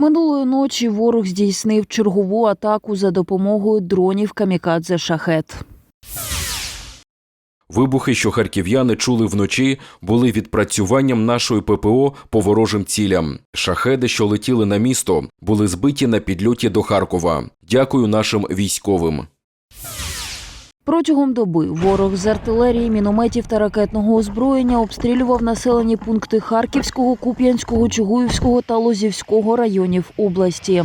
Минулої ночі ворог здійснив чергову атаку за допомогою дронів камікадзе шахет. Вибухи, що харків'яни чули вночі, були відпрацюванням нашої ППО по ворожим цілям. Шахеди, що летіли на місто, були збиті на підльоті до Харкова. Дякую нашим військовим. Протягом доби ворог з артилерії, мінометів та ракетного озброєння обстрілював населені пункти Харківського, Куп'янського, Чугуївського та Лозівського районів області.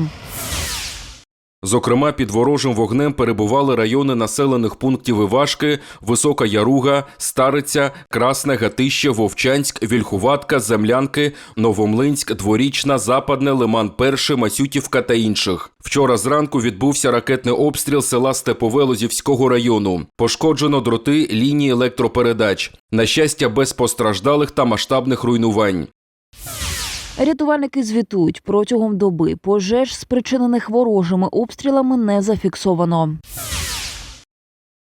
Зокрема, під ворожим вогнем перебували райони населених пунктів Івашки, Висока Яруга, Стариця, Красне, Гатище, Вовчанськ, Вільхуватка, Землянки, Новомлинськ, Дворічна, Западне, Лиман Перше, Масютівка та інших. Вчора зранку відбувся ракетний обстріл села Степове Лозівського району. Пошкоджено дроти лінії електропередач. На щастя, без постраждалих та масштабних руйнувань. Рятувальники звітують, протягом доби пожеж, спричинених ворожими обстрілами, не зафіксовано.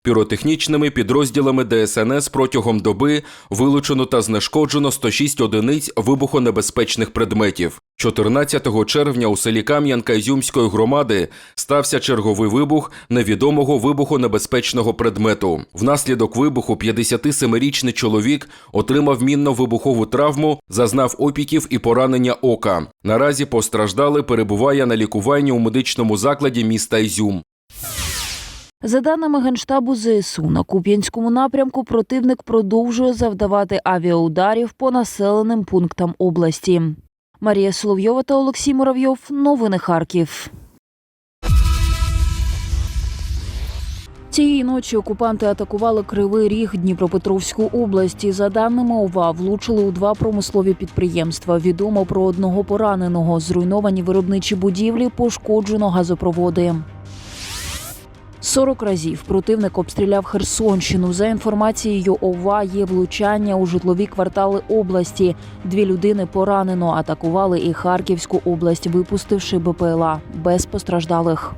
Піротехнічними підрозділами ДСНС протягом доби вилучено та знешкоджено 106 одиниць вибухонебезпечних предметів. 14 червня у селі Кам'янка Ізюмської громади стався черговий вибух невідомого вибухонебезпечного предмету. Внаслідок вибуху 57-річний чоловік отримав мінно-вибухову травму, зазнав опіків і поранення ока. Наразі постраждалий перебуває на лікуванні у медичному закладі міста Ізюм. За даними Генштабу ЗСУ, на Куп'янському напрямку противник продовжує завдавати авіаударів по населеним пунктам області. Марія Соловйова та Олексій Муравйов. Новини Харків. Цієї ночі окупанти атакували Кривий Ріг Дніпропетровську області. За даними ОВА, влучили у два промислові підприємства. Відомо про одного пораненого. Зруйновані виробничі будівлі, пошкоджено газопроводи. 40 разів противник обстріляв Херсонщину. За інформацією ОВА, є влучання у житлові квартали області. Дві людини поранено. Атакували і Харківську область, випустивши БПЛА без постраждалих.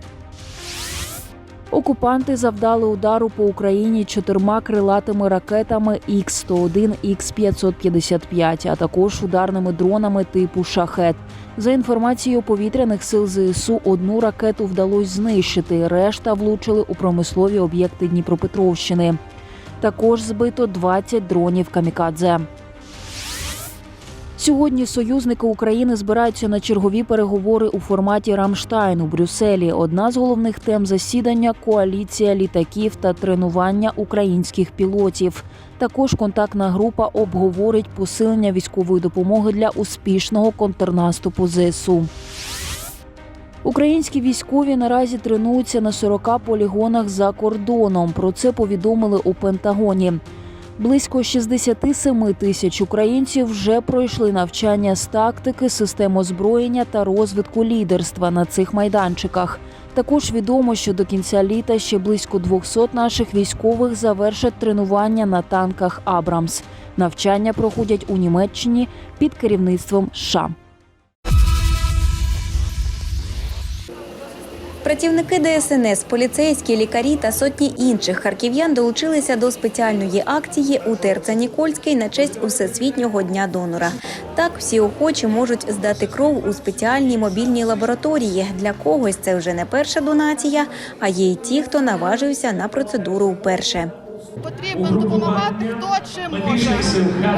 Окупанти завдали удару по Україні чотирма крилатими ракетами Х-101, Х-555, а також ударними дронами типу «Шахет». За інформацією повітряних сил ЗСУ, одну ракету вдалося знищити, решта влучили у промислові об'єкти Дніпропетровщини. Також збито 20 дронів камікадзе. Сьогодні союзники України збираються на чергові переговори у форматі Рамштайн у Брюсселі. Одна з головних тем засідання коаліція літаків та тренування українських пілотів. Також контактна група обговорить посилення військової допомоги для успішного контрнаступу ЗСУ. Українські військові наразі тренуються на 40 полігонах за кордоном. Про це повідомили у Пентагоні. Близько 67 тисяч українців вже пройшли навчання з тактики, систем озброєння та розвитку лідерства на цих майданчиках. Також відомо, що до кінця літа ще близько 200 наших військових завершать тренування на танках Абрамс. Навчання проходять у Німеччині під керівництвом США. Працівники ДСНС, поліцейські, лікарі та сотні інших харків'ян долучилися до спеціальної акції у ТРЦ Нікольський на честь Всесвітнього дня донора. Так всі охочі можуть здати кров у спеціальній мобільній лабораторії. Для когось це вже не перша донація, а є й ті, хто наважився на процедуру вперше. Потрібно допомагати хто чим може.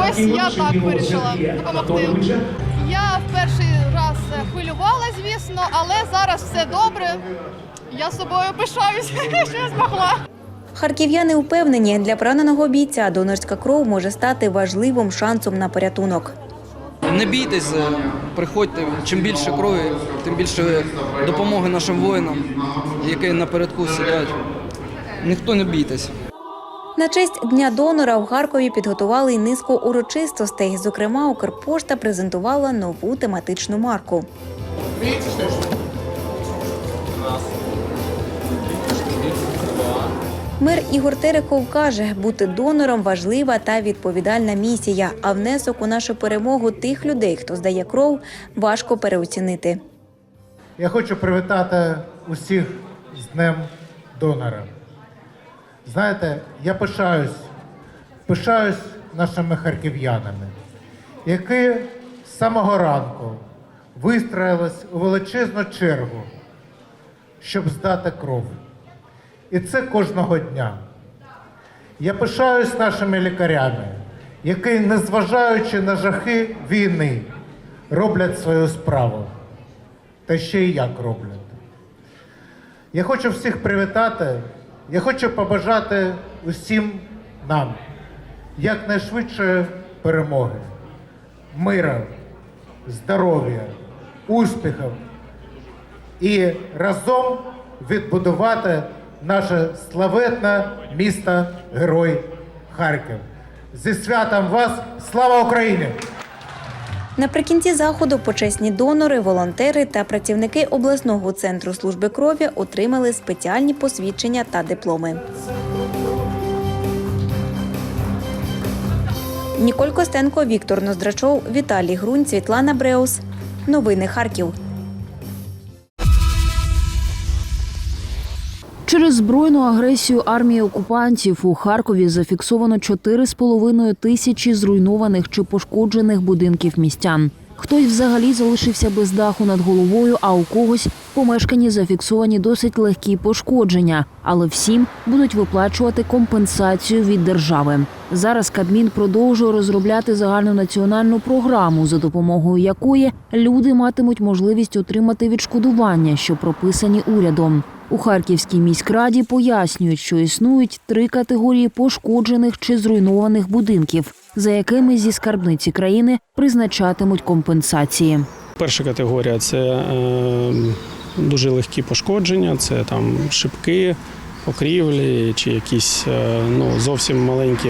Ось я так вирішила допомогти. Я в перший раз хвилювала, звісно, але зараз все добре. Я собою пишаюся, що я змогла. Харків'яни впевнені, для пораненого бійця донорська кров може стати важливим шансом на порятунок. Не бійтесь, е, приходьте. Чим більше крові, тим більше допомоги нашим воїнам, які напередку сидять. Ніхто не бійтесь. На честь дня донора в Харкові підготували й низку урочистостей. Зокрема, Укрпошта презентувала нову тематичну марку. Мер Ігор Терехов каже, бути донором важлива та відповідальна місія. А внесок у нашу перемогу тих людей, хто здає кров, важко переоцінити. Я хочу привітати усіх з Днем донора. Знаєте, я пишаюсь, пишаюсь нашими харків'янами, які з самого ранку вистроїлась у величезну чергу, щоб здати кров. І це кожного дня. Я пишаюсь нашими лікарями, які, незважаючи на жахи війни, роблять свою справу. Та ще й як роблять. Я хочу всіх привітати, я хочу побажати усім нам якнайшвидшої перемоги, мира, здоров'я, успіхів і разом відбудувати наше славетне місто Герой Харків. Зі святом вас! Слава Україні! Наприкінці заходу почесні донори, волонтери та працівники обласного центру служби крові отримали спеціальні посвідчення та дипломи. Ніколь Костенко, Віктор Ноздрачов, Віталій Грунь, Світлана Бреус. Новини Харків. Через збройну агресію армії окупантів у Харкові зафіксовано 4,5 тисячі зруйнованих чи пошкоджених будинків містян. Хтось взагалі залишився без даху над головою, а у когось помешканні зафіксовані досить легкі пошкодження, але всім будуть виплачувати компенсацію від держави. Зараз Кабмін продовжує розробляти загальну національну програму, за допомогою якої люди матимуть можливість отримати відшкодування, що прописані урядом. У Харківській міськраді пояснюють, що існують три категорії пошкоджених чи зруйнованих будинків, за якими зі скарбниці країни призначатимуть компенсації. Перша категорія це е, дуже легкі пошкодження, це там шибки, покрівлі чи якісь е, ну, зовсім маленькі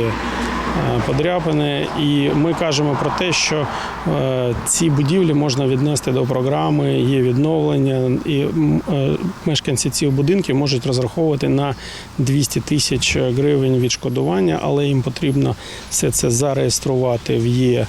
подряпини. І ми кажемо про те, що е, ці будівлі можна віднести до програми, є відновлення, і е, мешканці цих будинків можуть розраховувати на 200 тисяч гривень відшкодування, але їм потрібно все це зареєструвати в є е,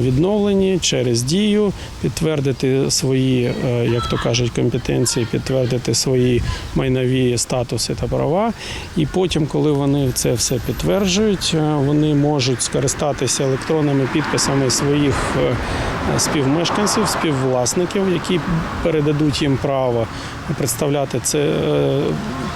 відновлені через дію, підтвердити свої, е, як то кажуть, компетенції, підтвердити свої майнові статуси та права. І потім, коли вони це все підтверджують, е, вони можуть скористатися електронними підписами своїх е, співмешканців, співвласників, які передадуть їм право представляти це, е,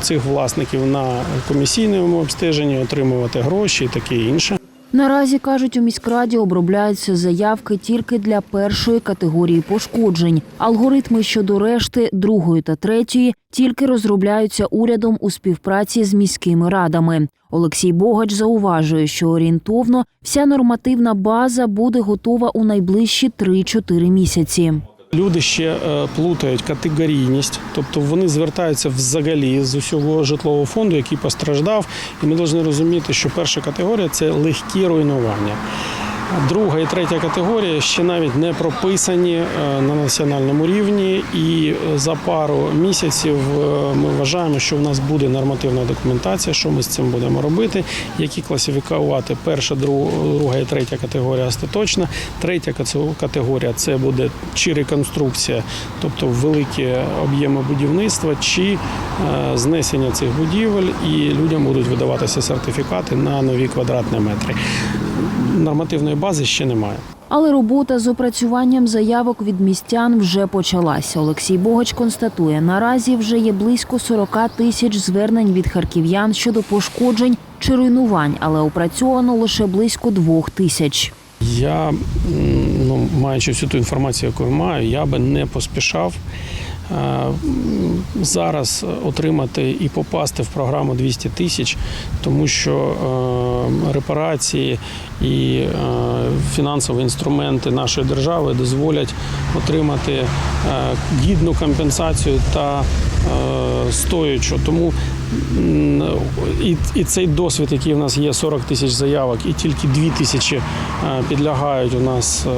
цих власників на комісійному обстеженні, отримувати гроші і таке інше. Наразі кажуть, у міськраді обробляються заявки тільки для першої категорії пошкоджень. Алгоритми щодо решти другої та третьої тільки розробляються урядом у співпраці з міськими радами. Олексій Богач зауважує, що орієнтовно вся нормативна база буде готова у найближчі 3-4 місяці. Люди ще е, плутають категорійність, тобто вони звертаються взагалі з усього житлового фонду, який постраждав. І ми повинні розуміти, що перша категорія це легкі руйнування. Друга і третя категорія ще навіть не прописані е, на національному рівні, і за пару місяців е, ми вважаємо, що в нас буде нормативна документація, що ми з цим будемо робити, які класифікувати перша, друга і третя категорія остаточна. Третя категорія це буде чи реконструкція, тобто великі об'єми будівництва, чи е, знесення цих будівель, і людям будуть видаватися сертифікати на нові квадратні метри. Нормативної бази ще немає. Але робота з опрацюванням заявок від містян вже почалася. Олексій Богач констатує, наразі вже є близько 40 тисяч звернень від харків'ян щодо пошкоджень чи руйнувань, але опрацьовано лише близько двох тисяч. Я, ну, маючи всю ту інформацію, яку маю, я би не поспішав зараз отримати і попасти в програму 200 тисяч, тому що репарації і фінансові інструменти нашої держави дозволять отримати гідну компенсацію та стоючу. Тому і, і цей досвід, який в нас є, 40 тисяч заявок, і тільки 2 тисячі е, підлягають у нас е,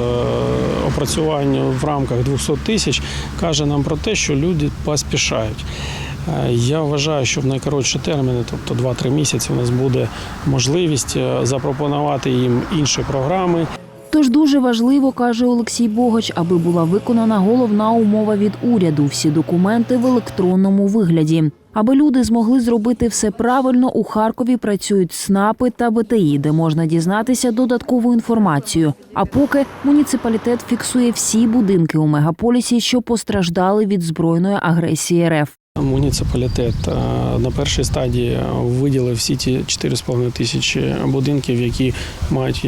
опрацюванню в рамках 200 тисяч, каже нам про те, що люди поспішають. Е, Я вважаю, що в найкоротші терміни, тобто 2-3 місяці, у нас буде можливість запропонувати їм інші програми, Тож дуже важливо, каже Олексій Богач, аби була виконана головна умова від уряду всі документи в електронному вигляді. Аби люди змогли зробити все правильно, у Харкові працюють СНАПи та БТІ, де можна дізнатися додаткову інформацію. А поки муніципалітет фіксує всі будинки у мегаполісі, що постраждали від збройної агресії РФ. Муніципалітет е, на першій стадії виділив всі ті 4,5 тисячі будинків, які мають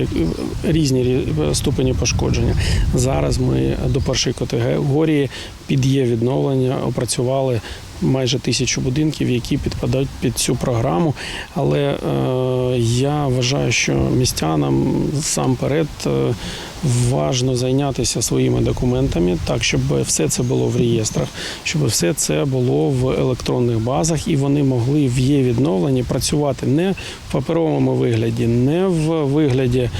різні рі- ступені пошкодження. Зараз ми до першої категорії під є відновлення опрацювали майже тисячу будинків, які підпадають під цю програму. Але е, я вважаю, що містянам сам перед е, важно зайнятися своїми документами, так щоб все це було в реєстрах, щоб все це було в електронних базах, і вони могли в є відновленні працювати не в паперовому вигляді, не в вигляді е,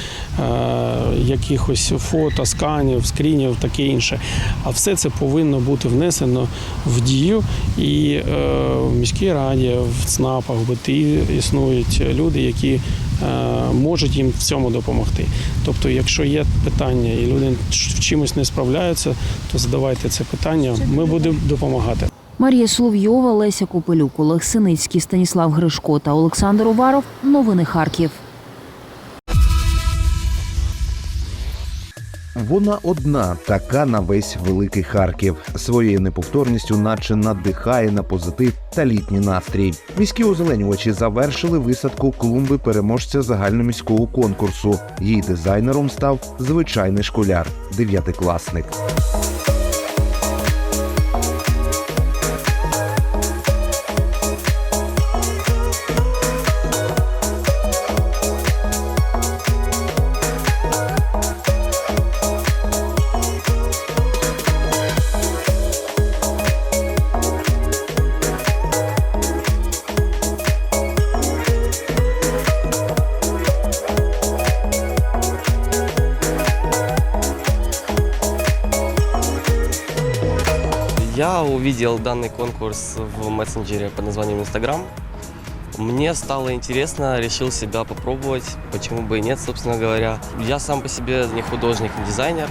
якихось фото, сканів, скрінів, таке інше. А все це повинно бути внесено в дію. І е, в міській раді, в ЦНАПах, в БТІ існують люди, які можуть їм в цьому допомогти. Тобто, якщо є питання і люди в чимось не справляються, то задавайте це питання. Ми будемо допомагати. Марія Соловйова, Леся Купелюк, Олег Синицький, Станіслав Гришко та Олександр Уваров. Новини Харків. Вона одна, така на весь великий Харків. Своєю неповторністю, наче надихає на позитив та літній настрій. Міські озеленювачі завершили висадку клумби переможця загальноміського конкурсу. Її дизайнером став звичайний школяр, дев'ятикласник. Я увидел данный конкурс в мессенджере под названием Instagram. Мне стало интересно, решил себя попробовать, почему бы и нет, собственно говоря. Я сам по себе не художник, не дизайнер.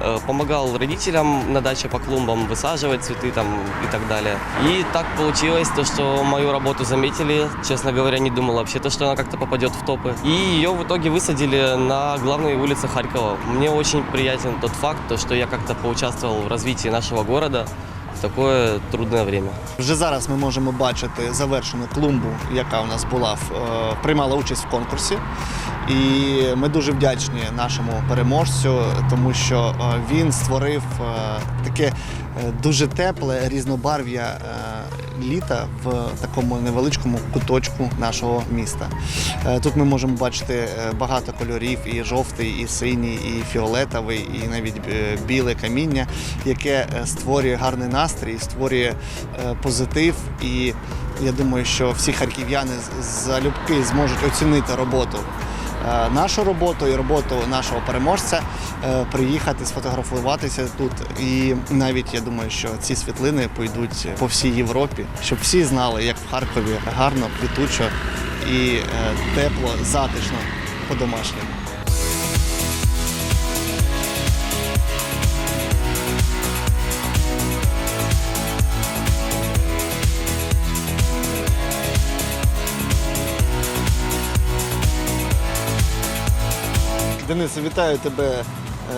Э, Помогал родителям на даче по клумбам высаживать цветы там и так далее. И так получилось, то, что мою работу заметили. Честно говоря, не думал вообще, то, что она как-то попадет в топы. И ее в итоге высадили на главной улице Харькова. Мне очень приятен тот факт, то, что я как-то поучаствовал в развитии нашего города в таке трудне время. Вже зараз ми можемо бачити завершену клумбу, яка у нас була е, приймала участь в конкурсі. І ми дуже вдячні нашому переможцю, тому що е, він створив е, таке дуже тепле різнобарв'я літа в такому невеличкому куточку нашого міста. Е, Тут ми можемо бачити е, багато кольорів: і жовтий, і синій, і фіолетовий, і навіть е, біле каміння, яке створює гарний настрій, створює позитив. І я думаю, що всі харків'яни залюбки зможуть оцінити роботу. Е, Нашу роботу і роботу нашого переможця е, приїхати, сфотографуватися тут. І навіть я думаю, що ці світлини пойдуть по всій Європі, щоб всі знали, як в Харкові гарно, квітучо і е, тепло, затишно по-домашньому. Денисе, вітаю тебе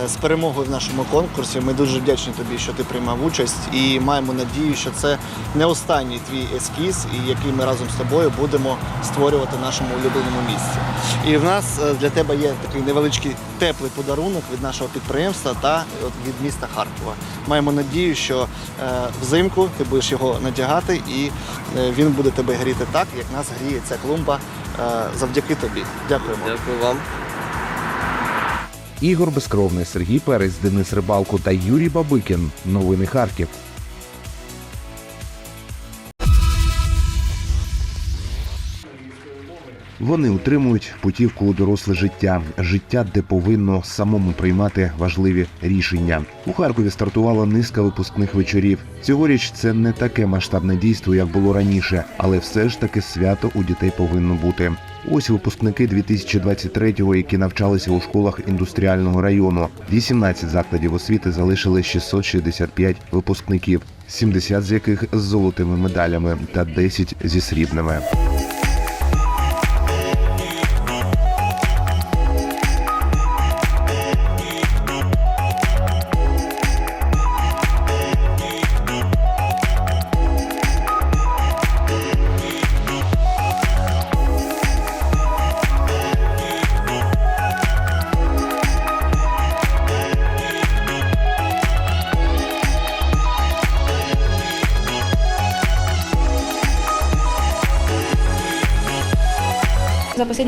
е, з перемогою в нашому конкурсі. Ми дуже вдячні тобі, що ти приймав участь, і маємо надію, що це не останній твій ескіз, який ми разом з тобою будемо створювати в нашому улюбленому місці. І в нас е, для тебе є такий невеличкий теплий подарунок від нашого підприємства та від міста Харкова. Маємо надію, що е, взимку ти будеш його надягати, і він буде тебе гріти так, як нас гріє ця клумба завдяки тобі. Дякуємо. Дякую вам. Ігор Безкровний, Сергій Перець, Денис Рибалко та Юрій Бабикін. Новини Харків. Вони утримують путівку у доросле життя, життя, де повинно самому приймати важливі рішення. У Харкові стартувала низка випускних вечорів. Цьогоріч це не таке масштабне дійство, як було раніше, але все ж таки свято у дітей повинно бути. Ось випускники 2023-го, які навчалися у школах індустріального району. 18 закладів освіти залишили 665 випускників, 70 з яких з золотими медалями та 10 зі срібними.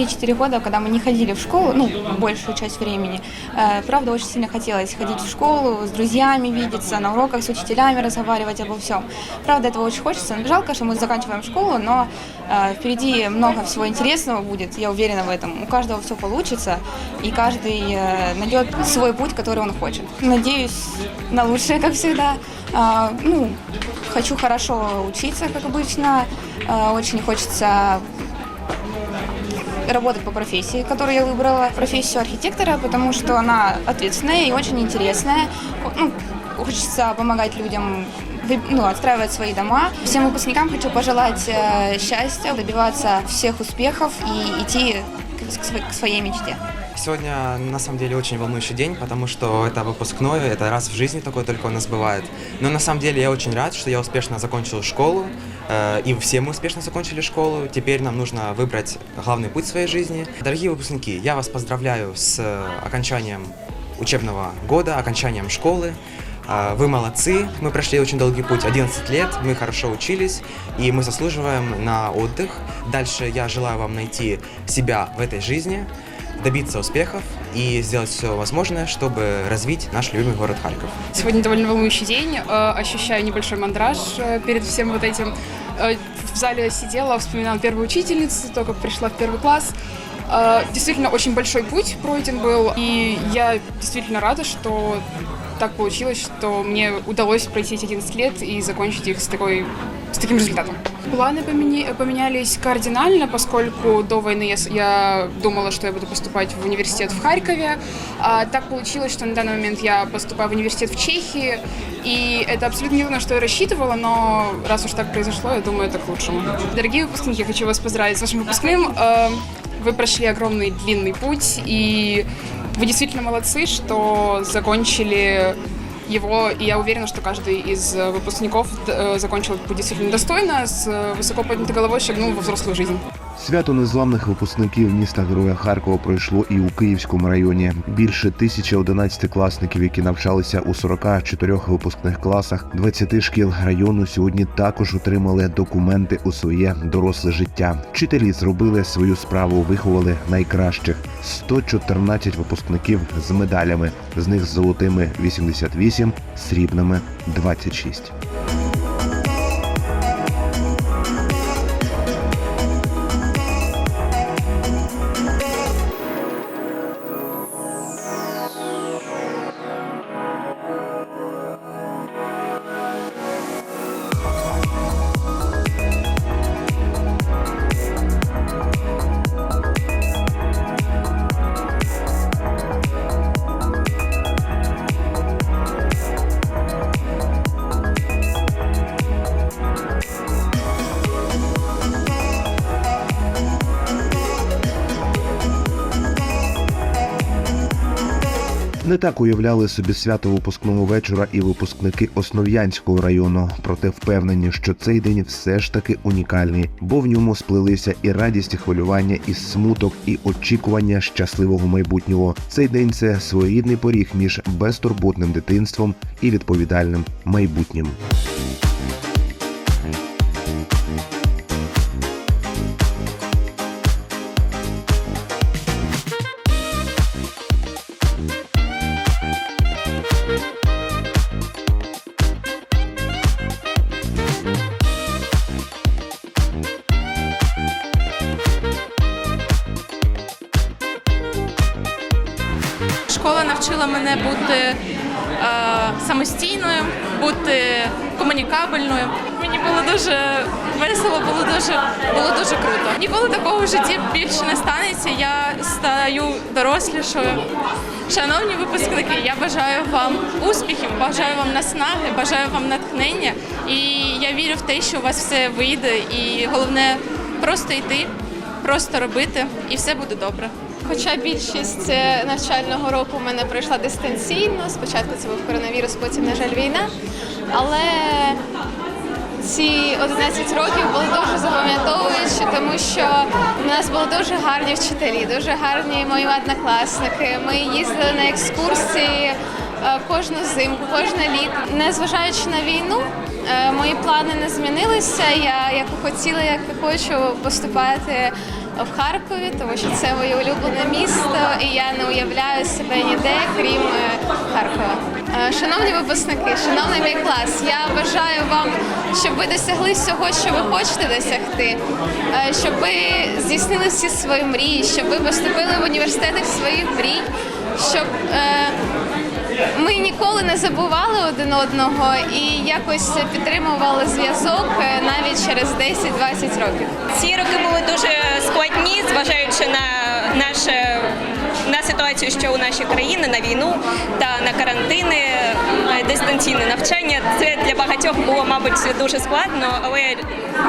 За последние четыре года, когда мы не ходили в школу, ну, большую часть времени, э, правда, очень сильно хотелось ходить в школу, с друзьями видеться, на уроках с учителями разговаривать обо всем. Правда, этого очень хочется. Жалко, что мы заканчиваем школу, но э, впереди много всего интересного будет, я уверена в этом. У каждого все получится, и каждый э, найдет свой путь, который он хочет. Надеюсь на лучшее, как всегда. А, ну, хочу хорошо учиться, как обычно. Очень хочется работать по профессии, которую я выбрала, профессию архитектора, потому что она ответственная и очень интересная. Ну, хочется помогать людям вы- ну, отстраивать свои дома. Всем выпускникам хочу пожелать э, счастья, добиваться всех успехов и идти к, к сво- к своей мечте. Сегодня на самом деле очень волнующий день, потому что это выпускной, это раз в жизни такое только у нас бывает. Но на самом деле я очень рад, что я успешно закончил школу, э, и все мы успешно закончили школу. Теперь нам нужно выбрать главный путь в своей жизни. Дорогие выпускники, я вас поздравляю с э, окончанием учебного года, окончанием школы. А, Вы молодцы, мы прошли очень долгий путь, 11 лет, мы хорошо учились, и мы заслуживаем на отдых. Дальше я желаю вам найти себя в этой жизни, добиться успехов и сделать все возможное, чтобы развить наш любимый город Харьков. Сегодня довольно волнующий день. э, Ощущаю небольшой мандраж э, перед всем вот этим. Э, В зале сидела, вспоминала первую учительницу, то, как пришла в первый класс. Действительно, очень большой путь пройден был. И я действительно рада, что так получилось, что мне удалось пройти эти 11 лет и закончить их с, такой, с таким результатом. Планы помени- поменялись кардинально, поскольку до войны я, я думала, что я буду поступать в университет в Харькове. А так получилось, что на данный момент я поступаю в университет в Чехии. И это абсолютно не то, на что я рассчитывала, но раз уж так произошло, я думаю, это к лучшему. Дорогие выпускники, хочу вас поздравить с вашим выпускным. Э, Вы прошли огромный длинный путь, и вы действительно молодцы, что закончили его, и я уверена, что каждый из э, выпускников э, закончил этот путь действительно достойно, с э, высоко поднятой головой шагнул во взрослую жизнь. Свято незламних випускників міста Героя Харкова пройшло і у Київському районі. Більше тисячі одинадцятикласників, які навчалися у 44 випускних класах 20 шкіл району, сьогодні також отримали документи у своє доросле життя. Вчителі зробили свою справу, виховали найкращих. 114 випускників з медалями, з них з золотими 88, срібними 26. Не так уявляли собі свято випускного вечора і випускники Основ'янського району. Проте впевнені, що цей день все ж таки унікальний, бо в ньому сплелися і радість, і хвилювання, і смуток, і очікування щасливого майбутнього. Цей день це своєрідний поріг між безтурботним дитинством і відповідальним майбутнім. Бути е, самостійною, бути комунікабельною. Мені було дуже весело, було дуже було дуже круто. Ніколи такого в житті більше не станеться. Я стаю дорослішою. Шановні випускники, я бажаю вам успіхів, бажаю вам наснаги, бажаю вам натхнення. І я вірю в те, що у вас все вийде. І головне просто йти, просто робити, і все буде добре. Хоча більшість е, навчального року у мене пройшла дистанційно. Спочатку це був коронавірус, потім, на жаль, війна. Але ці 11 років були дуже запам'ятовуючі, тому що в нас були дуже гарні вчителі, дуже гарні мої однокласники. Ми їздили на екскурсії е, кожну зимку, кожне літо. Незважаючи на війну, е, мої плани не змінилися. Я як хотіла, як хочу поступати в Харкові, тому що це моє улюблене місто, і я не уявляю себе ніде, крім е, Харкова. Е, Шановні випускники, шановний мій клас, я бажаю вам, щоб ви досягли всього, що ви хочете досягти, е, щоб ви здійснили всі свої мрії, щоб ви поступили в університети своїх мрій, щоб ми ніколи не забували один одного і якось підтримували зв'язок е, навіть через 10-20 років. Ці роки були дуже складні, зважаючи на наше на ситуацію, що у нашій країні, на війну та на карантини, дистанційне навчання. Це для багатьох було, мабуть, дуже складно, але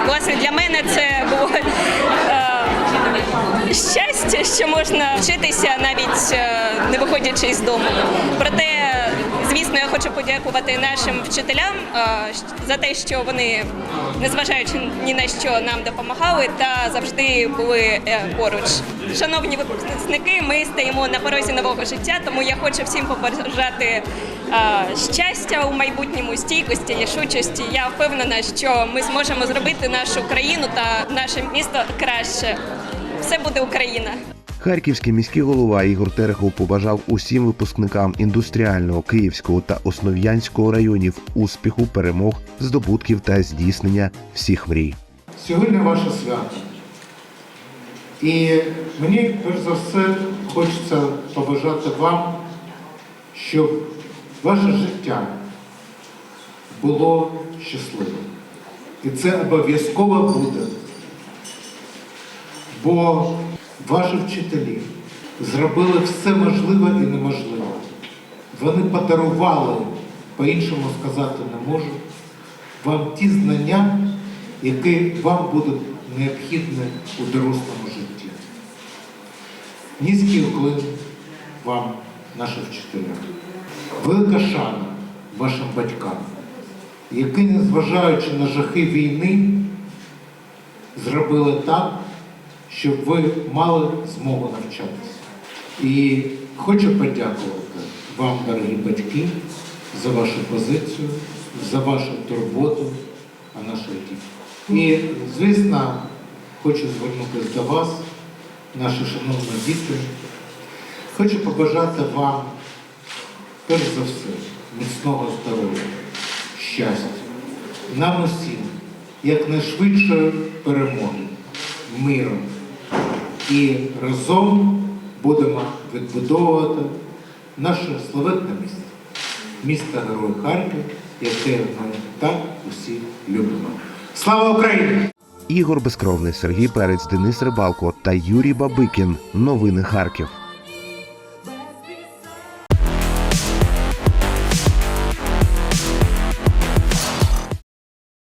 власне для мене це було е, щастя, що можна вчитися навіть е, не виходячи із дому. Проте, звісно, я хочу подякувати нашим вчителям е, за те, що вони, незважаючи ні на що, нам допомагали та завжди були е, поруч. Шановні випускники, ми стоїмо на порозі нового життя, тому я хочу всім побажати е, щастя у майбутньому, стійкості, рішучості. Я впевнена, що ми зможемо зробити нашу країну та наше місто краще. Все буде Україна. Харківський міський голова Ігор Терехов побажав усім випускникам індустріального, київського та основ'янського районів успіху, перемог, здобутків та здійснення всіх мрій. Сьогодні ваше свято. І мені перш за все хочеться побажати вам, щоб ваше життя було щасливим. І це обов'язково буде. Бо ваші вчителі зробили все можливе і неможливе. Вони подарували, по-іншому сказати не можу, вам ті знання, які вам будуть необхідні у дорослому житті. Низький уклин вам, наші вчителя. Велика шана вашим батькам, які, незважаючи на жахи війни, зробили так, щоб ви мали змогу навчатися. І хочу подякувати вам, дорогі батьки, за вашу позицію, за вашу турботу о наших дітях. І, звісно, хочу звернутися до вас, наші шановні діти. Хочу побажати вам, перш за все, міцного здоров'я, щастя, нам усім якнайшвидшої перемоги, миру. І разом будемо відбудовувати наше славетне місто, місто Герой Харків, яке ми так усі любимо. Слава Україні! Ігор Безкровний, Сергій Перець, Денис Рибалко та Юрій Бабикін. Новини Харків.